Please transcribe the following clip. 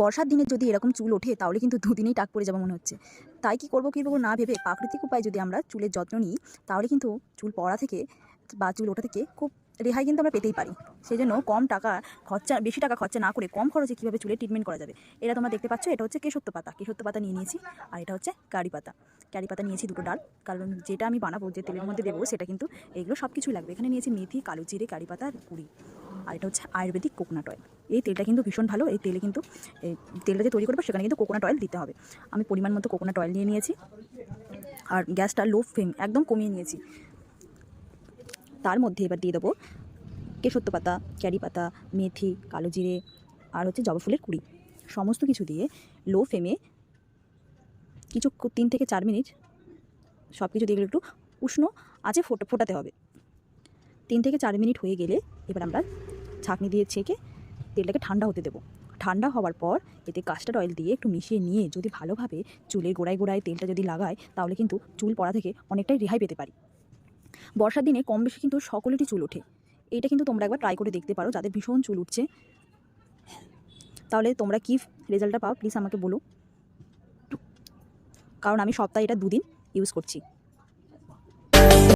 বর্ষার দিনে যদি এরকম চুল ওঠে, তাহলে কিন্তু দুদিনেই টাক পড়ে যাবে মনে হচ্ছে। তাই কি করব কী করব না ভেবে প্রাকৃতিক উপায়ে যদি আমরা চুলের যত্ন নিই, তাহলে কিন্তু চুল পড়া থেকে বা চুল ওঠা থেকে খুব রেহাই কিন্তু আমরা পেতেই পারি। সেই জন্য কম টাকা খরচা, বেশি টাকা খরচা না করে কম খরচে কীভাবে চুলের ট্রিটমেন্ট করা যাবে? এটা তোমরা দেখতে পাচ্ছ, এটা হচ্ছে কেশত্ব পাতা। কেশত্ব পাতা নিয়ে নিয়েছি, আর এটা হচ্ছে কারি পাতা। কারি পাতা নিয়েছি দুটো ডাল, কারণ যেটা আমি বানাবো, যে তেলের মধ্যে দেবো, সেটা কিন্তু এগুলো সব কিছুই লাগবে। এখানে নিয়েছি মেথি কালো জিরে কারি পাতা, আর কুড়ি আর এটা হচ্ছে আয়ুর্বেদিক কোকোনাট অয়েল এই তেলটা কিন্তু ভীষণ ভালো। এই তেলে কিন্তু, এই তেলটা যে তৈরি করব সেখানে কিন্তু কোকোনাট অয়েল দিতে হবে। আমি পরিমাণ মতো কোকোনাট অয়েল নিয়ে নিয়েছি। আর গ্যাসটা লো ফ্লেম একদম কমিয়ে নিয়েছি। তার মধ্যে এবার দিয়ে দেবো কেশত্ব পাতা ক্যারি পাতা, মেথি, কালো জিরে, আর হচ্ছে জবা ফুলের কুড়ি। সমস্ত কিছু দিয়ে লো ফ্লেমে কিছু তিন থেকে চার মিনিট সব কিছু দিয়ে একটু উষ্ণ আঁচে ফোটা, ফোটাতে হবে। তিন থেকে চার মিনিট হয়ে গেলে এবার আমরা ছাঁকনি দিয়ে ছেঁকে তেলটাকে ঠান্ডা হতে দেবো। ঠান্ডা হওয়ার পর এতে কাস্টার্ড অয়েল দিয়ে একটু মিশিয়ে নিয়ে যদি ভালোভাবে চুলের গোড়ায় গোড়ায় তেলটা যদি লাগায়, তাহলে কিন্তু চুল পড়া থেকে অনেকটাই রেহাই পেতে পারি। বর্ষার দিনে কম বেশি কিন্তু সকলেরই চুল ওঠে। এটা কিন্তু তোমরা একবার ট্রাই করে দেখতে পারো, যাদের ভীষণ চুল উঠছে। তাহলে তোমরা কি রেজাল্টটা পাও? প্লিজ আমাকে বলো। কারণ আমি সপ্তাহে এটা দুদিন ইউজ করছি।